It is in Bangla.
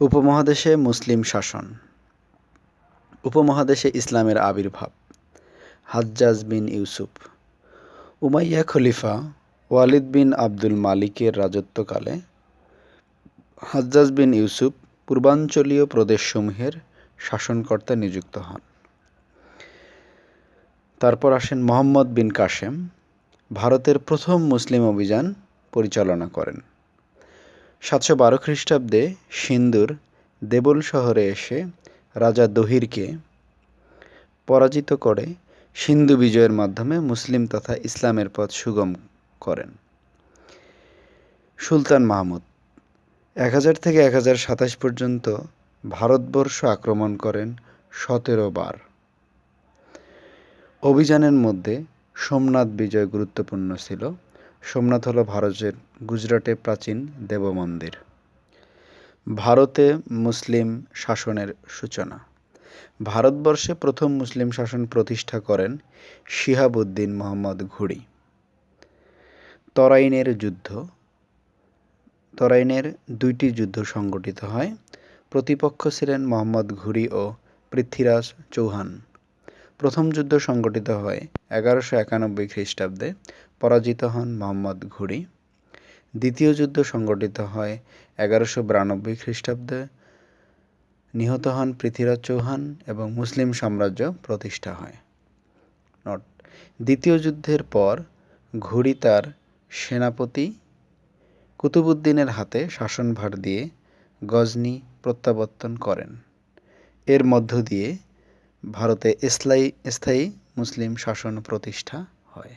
উপমহাদেশে মুসলিম শাসন। উপমহাদেশে ইসলামের আবির্ভাব। Hajjaj bin Yusuf. উমাইয়া খলিফা ওয়ালিদ বিন আব্দুল মালিকের রাজত্বকালে হাজ্জাজ বিন ইউসুফ পূর্বাঞ্চলীয় প্রদেশসমূহের শাসনকর্তা নিযুক্ত হন। তারপর আসেন মোহাম্মদ বিন কাশেম। ভারতের প্রথম মুসলিম অভিযান পরিচালনা করেন। সাতশো বারো খ্রিস্টাব্দে সিন্দুর দেবল শহরে এসে রাজা দহিরকে পরাজিত করে সিন্ধু বিজয়ের মাধ্যমে মুসলিম তথা ইসলামের পথ সুগম করেন। সুলতান মাহমুদ এক হাজার থেকে এক হাজার সাতাশ পর্যন্ত ভারতবর্ষ আক্রমণ করেন সতেরো বার। অভিযানের মধ্যে সোমনাথ বিজয় গুরুত্বপূর্ণ ছিল। সোমনাথ হলো ভারতের গুজরাটে প্রাচীন দেবমন্দির। ভারতে মুসলিম শাসনের সূচনা। ভারতবর্ষে প্রথম মুসলিম শাসন প্রতিষ্ঠা করেন শিহাবুদ্দিন মোহাম্মদ ঘুরি তরাইনের যুদ্ধ। তরাইনের দুইটি যুদ্ধ সংগঠিত হয়। প্রতিপক্ষ ছিলেন মোহাম্মদ ঘুরি ও পৃথ্বীরাজ চৌহান। প্রথম যুদ্ধ সংগঠিত হয় এগারোশো একানব্বই খ্রিস্টাব্দে। পরাজিত হন মোহাম্মদ ঘুরি দ্বিতীয় যুদ্ধ সংগঠিত হয় এগারোশো বিরানব্বই খ্রিস্টাব্দে। নিহত হন পৃথ্বীরাজ চৌহান এবং মুসলিম সাম্রাজ্য প্রতিষ্ঠা হয়। নট, দ্বিতীয় যুদ্ধের পর ঘুরি তার সেনাপতি কুতুবুদ্দিনের হাতে শাসনভার দিয়ে গজনি প্রত্যাবর্তন করেন। এর মধ্য দিয়ে ভারতে স্থায়ী স্থায়ী মুসলিম শাসন প্রতিষ্ঠা হয়।